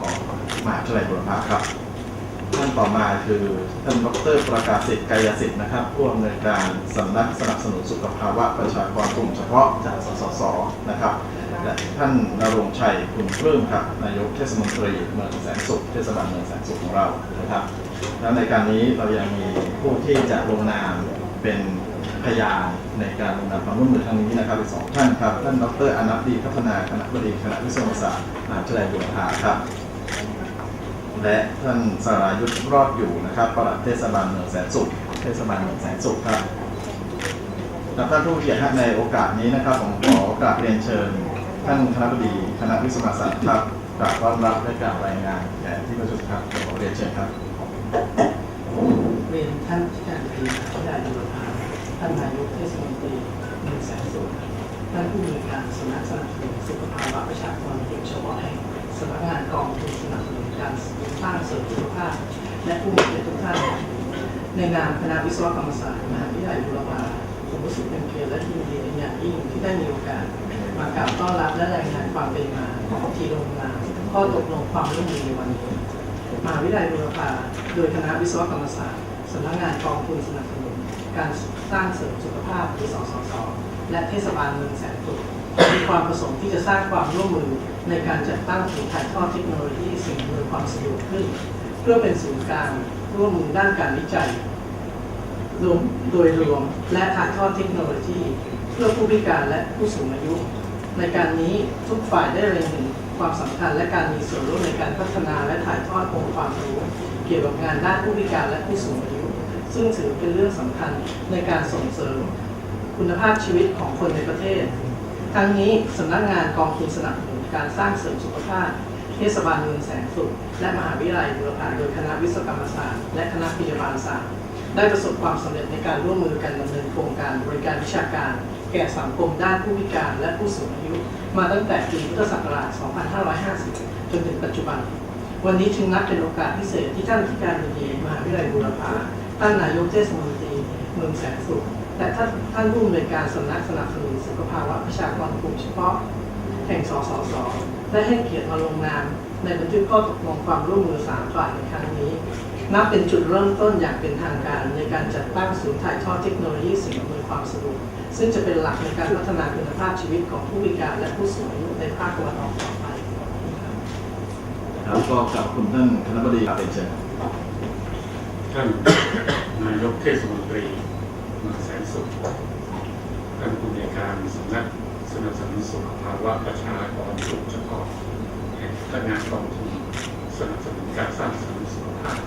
ของมหาวิทยาลัยบุรพาครับท่านต่อมาคือท่านดรประกาศสิทธิ์กายสิทธิ์นะครับผู้อำนวยการสำนักสนับสนุนสุขภาวะประชากรกลุ่มเฉพาะจากสสสนะครับและท่านนรงชัยคุณปลื้มครับนายกเทศมนตรีเมืองแสนสุขเทศบาลเมืองแสนสุขของเรานะครับและในการนี้เรายังมีผู้ที่จะลงนามเป็น พยานในการลงนามความร่วมมือครั้งนี้นะครับอีกสองท่านครับท่านดรอนัทดีพัฒนาคณะบดีคณะวิศวศาสตร์มหาวิทยาลัยบุรพาครับและท่านสรายุทธรอดอยู่นะครับปลัดเทศบาลเมืองแสนสุขเทศบาลเมืองแสนสุขครับท่านผู้เกียรติในโอกาสนี้นะครับผมขอกราบเรียนเชิญ ท่านคณะบดีคณะวิศวศาสตร์ครับกราบต้อนรับและกราบรายงานแก่ที่ประชุมครับขอเรียนเชิญครับเรียนท่านที่การบดีมหาวิทยาลัยบุรพา ท่านนายกเทศมนตรีเมืองแสนสุขท่านผู้มีการสำนักสนับสนุนสุขภาวะประชากรเด็กเฉพาะแห่งสำนักงานกองทุนสนับสนุนการสร้างเสริมสุขภาพ และผู้มีเกียรติทุกท่านในนามคณะวิศวกรรมศาสตร์มหาวิทยาลัยบุรพาผมรู้สึกเป็นเกียรติและยินดีเป็นอย่างยิ่งที่ได้มีโอกาสมากล่าวต้อนรับและรายงานความเป็นมาของที่ลงนามข้อตกลงความร่วมมือในวันนี้มหาวิทยาลัยบูรพาโดยคณะวิศวกรรมศาสตร์สำนักงานกองทุนสนับสนุน การสร้างเสริมสุขภาพที่สสสและเทศบาลเมืองแสนสุขมีความประสงค์ที่จะสร้างความร่วมมือในการจัดตั้งศูนย์ถ่ายทอดเทคโนโลยีสิ่งอำนวยความสะดวกขึ้น เพื่อเป็นศูนย์กลางร่วมมือด้านการวิจัยรวมโดยรวมและถ่ายทอดเทคโนโลยี เพื่อผู้พิการและผู้สูงอายุ ในการนี้ทุกฝ่ายได้เล็งเห็นความสำคัญและการมีส่วนร่วมในการพัฒนาและถ่ายทอดองค์ความรู้ เกี่ยวกับงานด้านผู้พิการและผู้สูงอายุ ซึ่งถือเป็นเรื่องสำคัญในการส่งเสริมคุณภาพชีวิตของคนในประเทศ ทั้งนี้สำนักงานกองทุนสนับสนุนการสร้างเสริมสุขภาพ เทศบาลเมืองแสนสุข และมหาวิทยาลัยบุรพาโดยคณะวิศวกรรมศาสตร์ และคณะพยาบาลศาสตร์ ได้ประสบความสำเร็จในการร่วมมือกันดำเนินโครงการบริการวิชาการ แก่สังคมด้านผู้พิการและผู้สูงอายุ มาตั้งแต่ปีพุทธศักราช 2550 จนถึงปัจจุบัน วันนี้จึงนับเป็นโอกาสพิเศษที่ท่านที่การบดีมหาวิทยาลัยบูรพา ท่านนายกเทศมนตรีเมืองแสนสุขและท่านท่านผู้อำนวยการสำนักสนับสนุนสุขภาวะประชากรกลุ่มเฉพาะ แห่งสสสได้ให้เกียรติมาลงนาม ในบันทึกข้อตกลงความร่วมมือสามฝ่ายในครั้งนี้ นับเป็นจุดเริ่มต้นอย่างเป็นทางการในการจัดตั้งศูนย์ถ่ายทอดเทคโนโลยีสิ่งอำนวยความสะดวกซึ่งจะเป็นหลักในการพัฒนาคุณภาพชีวิตของผู้พิการและผู้สูงอายุในภาคตะวันออกต่อไปครับก็กับคุณท่านคณะบดีครับเรียนเชิญ ท่านนายกเทศมนตรีเมืองแสนสุขท่านผู้ในการสำนักสนับสนุนสุขภาวะประชากรกลุ่มเฉพาะแห่งพนักงานกองทุนสนับสนุนการสร้างเสริมสุขภาพ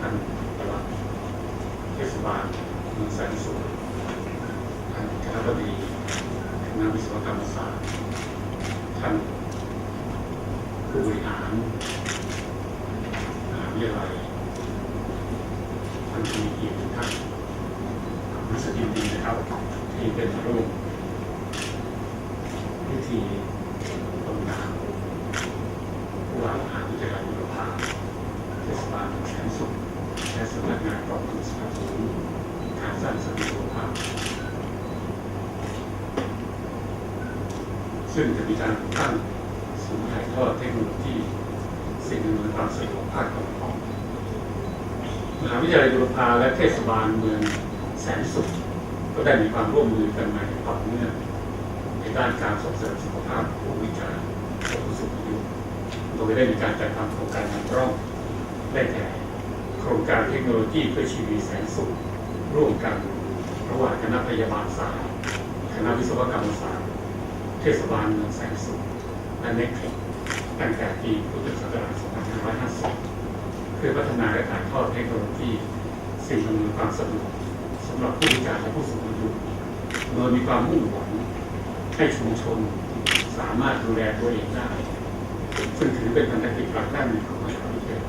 ท่านปลัดเทศบาลเมืองแสนสุขท่านคณะบดีคณะวิศวกรรมศาสตร์ท่านผู้บริหารมหาวิทยาลัย ท่านที่มีเกียรติทุกท่านรู้สึกยินดีนะครับ ที่เป็นร่วมพิธีลงนามผู้ว่ามหาวิทยาลัยบุรพาเทศบาลแสนสุขและสำนักงานกองทุนสนับสนุนการสร้างเสริมสุขภาพ ซึ่งจะมีการตั้งศูนย์ถ่ายทอดเทคโนโลยีสิ่งอำนวยความสะดวกภาคตะวันออก มหาวิทยาลัยบุรพาและเทศบาลเมืองแสนสุข ก็ได้มีความร่วมมือกันมาอย่างต่อเนื่องในด้านการส่งเสริมสุขภาพผู้พิการและผู้สูงอายุโดยได้มีการจัดทำโครงการนำร่องได้แก่โครงการเทคโนโลยีเพื่อชีวิตแสนสุข ร่วมกันระหว่างคณะพยาบาลศาสตร์คณะวิศวกรรมศาสตร์เทศบาลเมืองแสนสุขและเน็กเทคตั้งแต่ปีพุทธศักราช2550 เพื่อพัฒนาและถ่ายทอดเทคโนโลยีสิ่งอำนวยความสะดวกสำหรับผู้พิการและผู้สูงอายุโดยมีความมุ่งหวังให้ชุมชนสามารถดูแลตัวเองได้ ซึ่งถือเป็นพันธกิจหลักด้านหนึ่งของมหาวิทยาลัย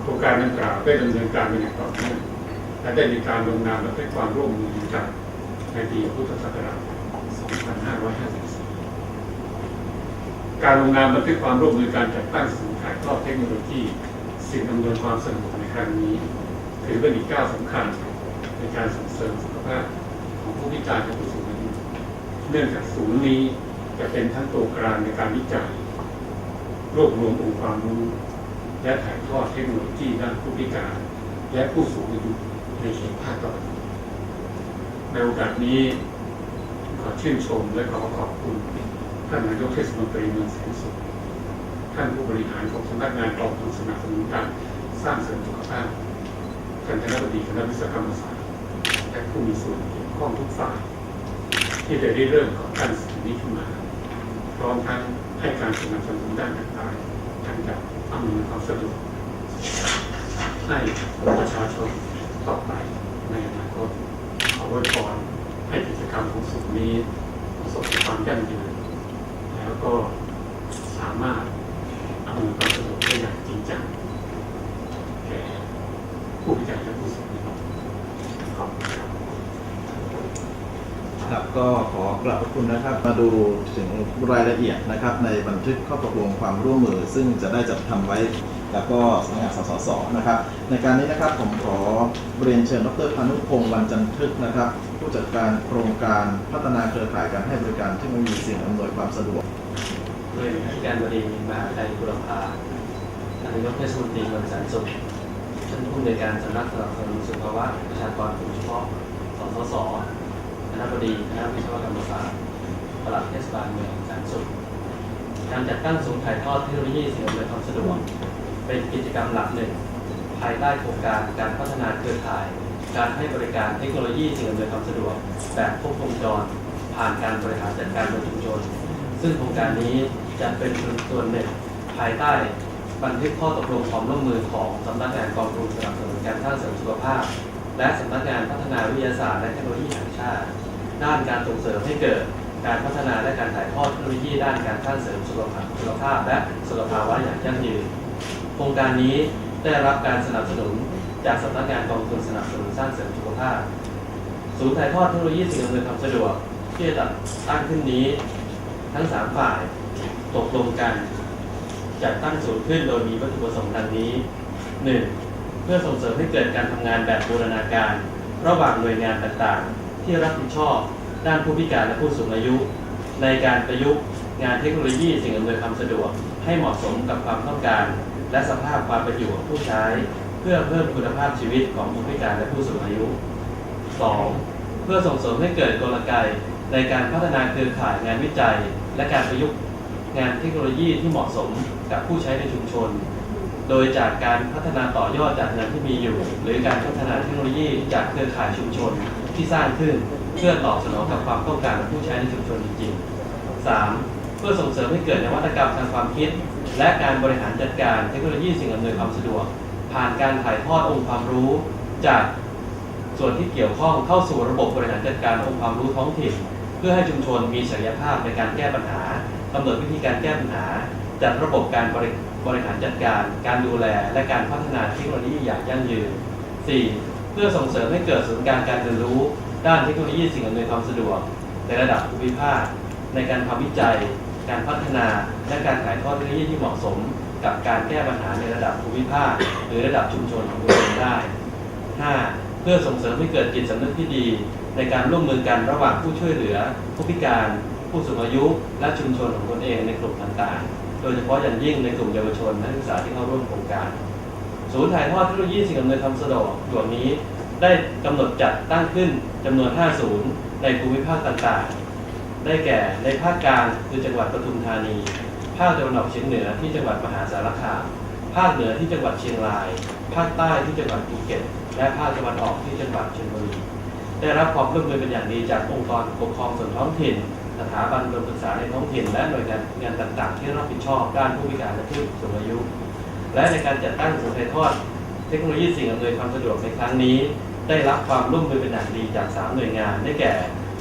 โครงการดังกล่าวได้ดำเนินการมาอย่างต่อเนื่องและได้มีการลงนามและให้ความร่วมมือกันในปีพุทธศักราช 2554 การลงนามบันทึกความร่วมมือการจัดตั้งศูนย์ถ่ายทอดเทคโนโลยี สิ่งอำนวยความสะดวกในครั้งนี้ ถือเป็นอีกก้าวสำคัญในการส่งเสริมสุขภาพของผู้พิการและผู้สูงอายุเนื่องจากศูนย์นี้จะเป็นทั้งตัวกลางในการวิจัย รวบรวมองค์ความรู้ และถ่ายทอดเทคโนโลยีด้านผู้พิการ และผู้สูงอายุในเขตภาคตะวันออกในโอกาสนี้ขอชื่นชมและขอขอบคุณท่านนายกเทศมนตรีเมืองแสนสุข ท่านผู้บริหารของสำนักงานกองทุนสนับสนุนการสร้างเสริมสุขภาพท่านคณะบดีคณะวิศวกรรมศาสตร์และผู้มีส่วนเกี่ยวข้องทุกฝ่ายที่ได้เริ่มก่อตั้งสิ่งนี้ขึ้นมาพร้อมทั้งให้การสนับสนุนด้านต่างๆทั้งจากอำนวยความสะดวกให้ประชาชนต่อไปในอนาคตขอวยพรให้กิจกรรมของสุขนี้ประสบความยั่งยืนแล้วก็สามารถ อำนวยความสะดวกได้อย่างจริงจังแก่ผู้พิการและผู้สูงอายุขอบคุณครับครับก็ขอกราบขอบคุณนะครับ มาดูถึงรายละเอียดนะครับ ในบันทึกข้อตกลงความร่วมมือ ซึ่งจะได้จัดทำไว้ แล้วก็สำนักงานสสสนะครับ ในการนี้นะครับผมขอเรียนเชิญดรพานุพงศ์วันจันทึกนะครับ ผู้จัดการโครงการพัฒนาเครือข่ายการให้บริการทคโนโลยีสิ่งอำนวยความสะดวก ด้วยที่การบดีมหาวิทยาลัยบุรพาท่านนายกเทศมนตรีเมืองแสนสุขท่านผู้อำนวยการสำนักสนับสนุนสุขภาวะประชากรกลุ่มเฉพาะสสสคณะบดีคณะวิศวกรรมศาสตร์ปลัดเทศบาลเมืองแสนสุขการจัดตั้งศูนย์ถ่ายทอดเทคโนโลยีสิ่งอำนวยความสะดวกเป็นกิจกรรมหลักหนึ่ง ภายใต้โครงการการพัฒนาเครือข่าย การให้บริการเทคโนโลยีสิ่งอำนวยความสะดวก แบบครบวงจร ผ่านการบริหารจัดการโดยชุมชนซึ่งโครงการนี้ จะเป็นส่วนหนึ่งภายใต้บันทึกข้อตกลงความร่วมมือของสำนักงานกองทุนสนับสนุนการสร้างเสริมสุขภาพ และสำนักงานพัฒนาวิทยาศาสตร์และเทคโนโลยีแห่งชาติ ด้านการส่งเสริมให้เกิดการพัฒนาและการถ่ายทอดเทคโนโลยีด้านการสร้างเสริมสุขภาพสุขภาพ และสุขภาวะอย่างยั่งยืน โครงการนี้ได้รับการสนับสนุนจากสำนักงานกองทุนสนับสนุนสร้างเสริมสุขภาพ ศูนย์ถ่ายทอดเทคโนโลยีสิ่งอำนวยความสะดวกที่จะตั้งขึ้นนี้ ทั้งสามฝ่าย ตกลงกันจัดตั้งศูนย์ขึ้นโดยมีวัตถุประสงค์ดังนี้ 1. เพื่อส่งเสริมให้เกิดการทำงานแบบบูรณาการ ระหว่างหน่วยงานต่างๆ ที่รับผิดชอบ ด้านผู้พิการและผู้สูงอายุ ในการประยุกต์งานเทคโนโลยีสิ่งอำนวยความสะดวก ให้เหมาะสมกับความต้องการ และสภาพความเป็นอยู่ของผู้ใช้ เพื่อเพิ่มคุณภาพชีวิตของผู้พิการและผู้สูงอายุ 2. เพื่อส่งเสริมให้เกิดกลไกในการพัฒนาเครือข่ายงานวิจัย และการประยุกต์ งานเทคโนโลยีที่เหมาะสมกับผู้ใช้ในชุมชน โดยจากการพัฒนาต่อยอดจากงานที่มีอยู่ หรือการพัฒนาเทคโนโลยีจากเครือข่ายชุมชนที่สร้างขึ้นเพื่อตอบสนองกับความต้องการของผู้ใช้ในชุมชนจริงๆ 3. เพื่อส่งเสริมให้เกิดนวัตกรรมทางความคิด และการบริหารจัดการเทคโนโลยีสิ่งอำนวยความสะดวก ผ่านการถ่ายทอดองค์ความรู้จากส่วนที่เกี่ยวข้องเข้าสู่ระบบบริหารจัดการองค์ความรู้ท้องถิ่น เพื่อให้ชุมชนมีศักยภาพในการแก้ปัญหา กำหนดวิธีการแก้ปัญหา จัดระบบการบริบริหารจัดการ การดูแล และการพัฒนาเทคโนโลยีอย่างยั่งยืน 4. เพื่อส่งเสริมให้เกิดศูนย์การการเรียนรู้ ด้านเทคโนโลยีสิ่งอำนวยความสะดวก ในระดับภูมิภาค ในการทำวิจัย การพัฒนา และการถ่ายทอดเทคโนโลยีที่เหมาะสม กับการแก้ปัญหาในระดับภูมิภาค หรือระดับชุมชนของตัวเองได้ 5. เพื่อส่งเสริมให้เกิดจิตสำนึกที่ดี ในการร่วมมือกันระหว่างผู้ช่วยเหลือ ผู้พิการ ผู้สูงอายุและชุมชนของตนเองในกลุ่มต่างๆ โดยเฉพาะอย่างยิ่งในกลุ่มเยาวชนนักศึกษาที่เข้าร่วมโครงการ ศูนย์ถ่ายทอดเทคโนโลยีสิ่งอำนวยความสะดวกดวงนี้ได้กำหนดจัดตั้งขึ้นจำนวน 5 ศูนย์ในภูมิภาคต่างๆ ได้แก่ในภาคกลางคือจังหวัดปทุมธานี ภาคตะวันออกเฉียงเหนือที่จังหวัดมหาสารคาม ภาคเหนือที่จังหวัดเชียงราย ภาคใต้ที่จังหวัดภูเก็ต และภาคตะวันออกที่จังหวัดชลบุรีได้รับความร่วมมือเป็นอย่างดีจากองค์กรปกครองส่วนท้องถิ่น สถาบันอุดมศึกษาในท้องถิ่นและหน่วยงานงานต่างๆ ที่รับผิดชอบด้านผู้พิการและผู้สูงอายุ และในการจัดตั้งศูนย์ถ่ายทอด เทคโนโลยีสิ่งอำนวยความสะดวกในครั้งนี้ ได้รับความร่วมมือเป็นอย่างดีจาก3หน่วยงานได้แก่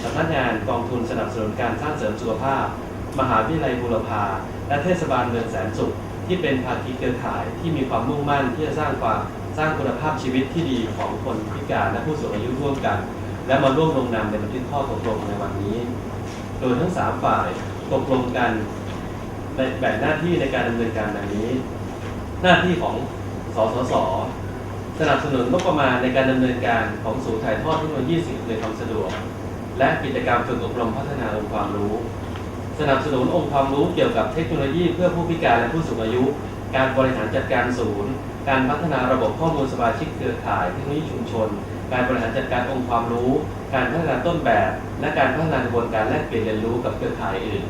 สำนักงานกองทุนสนับสนุนการสร้างเสริมสุขภาพ มหาวิทยาลัยบูรพาและเทศบาลเมืองแสนสุข ที่เป็นภาคีเครือข่ายที่มีความมุ่งมั่นที่จะสร้างความสร้างคุณภาพชีวิตที่ดีของคนพิการและผู้สูงอายุร่วมกัน และมาร่วมลงนามในบันทึกข้อตกลงในวันนี้ โดยทั้ง 3 ฝ่ายตกลงกันแบ่งหน้าที่ในการดำเนินการดังนี้ หน้าที่ของสสส สนับสนุนงบประมาณในการดำเนินการของศูนย์ถ่ายทอดเทคโนโลยีสิ่งอำนวยความสะดวก และกิจกรรมฝึกอบรมพัฒนาองค์ความรู้สสนับสนุนองค์ความรู้เกี่ยวกับเทคโนโลยีเพื่อผู้พิการและผู้สูงอายุ การบริหารจัดการศูนย์ การพัฒนาระบบข้อมูลสมาชิกเครือข่ายเทคโนโลยีชุมชน การบริหารจัดการองค์ความรู้ การพัฒนาต้นแบบ และการพัฒนากระบวนการแลกเปลี่ยนเรียนรู้กับเครือข่ายอื่น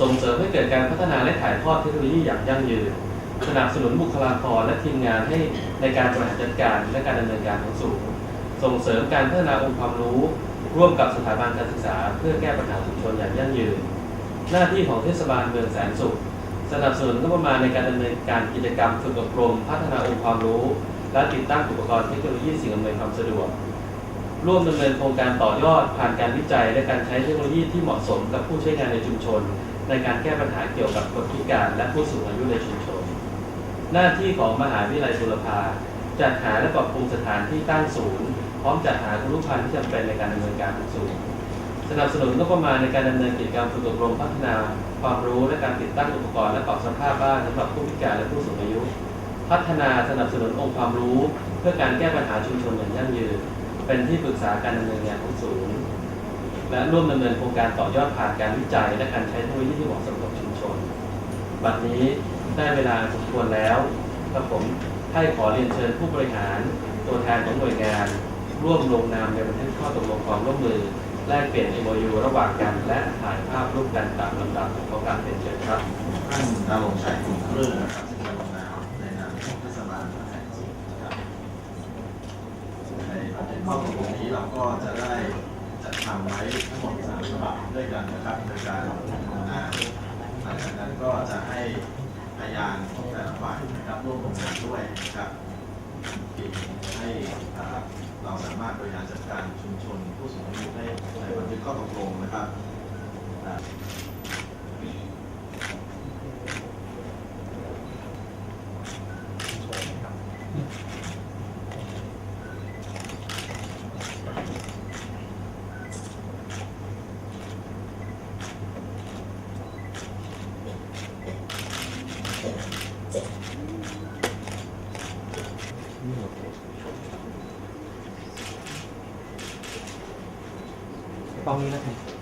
ส่งเสริมให้เกิดการพัฒนาและถ่ายทอดเทคโนโลยีอย่างยั่งยืน สนับสนุนบุคลากรและทีมงานให้ในการบริหารจัดการและการดำเนินการของศูนย์ส่งเสริมการพัฒนาองค์ความรู้ ร่วมกับสถาบันการศึกษา เพื่อแก้ปัญหาชุมชนอย่างยั่งยืน หน้าที่ของเทศบาลเมืองแสนสุข สนับสนุนงบประมาณในการดำเนินการกิจกรรมฝึกอบรม พัฒนาองค์ความรู้ และติดตั้งอุปกรณ์เทคโนโลยีสิ่งอำนวยความสะดวก ร่วมดำเนินโครงการต่อยอดผ่านการวิจัย และการใช้เทคโนโลยีที่เหมาะสมกับผู้ใช้งานในชุมชน ในการแก้ปัญหาเกี่ยวกับคนพิการและผู้สูงอายุในชุมชน หน้าที่ของมหาวิทยาลัยบุรพาจัดหาและปรับปรุงสถานที่ตั้งศูนย์ พร้อมจัดหาคุณลูกค้าที่จำเป็นในการดำเนินการศูนย์สนับสนุนงบประมาณในการดำเนินกิจกรรมฝึกอบรมพัฒนา ความรู้และการติดตั้งอุปกรณ์และปรับสภาพบ้านสำหรับผู้พิการและผู้สูงอายุ พัฒนาสนับสนุนองค์ความรู้ เพื่อการแก้ปัญหาชุมชนอย่างยั่งยืน เป็นที่ปรึกษาการดำเนินงานของศูนย์ และร่วมดำเนินโครงการต่อยอดผ่านการวิจัย และการใช้เทคโนโลยีที่เหมาะสมกับชุมชน บัดนี้ได้เวลาสมควรแล้วกับผมให้ขอเรียนเชิญผู้บริหาร ตัวแทนของหน่วยงาน ร่วมลงนามในบันทึกข้อตกลงความร่วมมือแลกเปลี่ยน MOU ระหว่างกันและถ่ายภาพร่วมกันตามลำดับของการเป็นเชิญครับท่านดำรงชัยคุณเรื่องนะครับ ข้อตกลงนี้เราก็จะได้จัดทำไว้ทั้งหมดสามฉบับด้วยกันนะครับโดยการลงนามหลังจากนั้นก็จะให้พยานของแต่ละฝ่ายนะครับร่วมลงนามด้วยนะครับให้อ่าเราสามารถบริหารจัดการชุมชนผู้สูงอายุได้ในบันทึกข้อตกลงนะครับ อ่า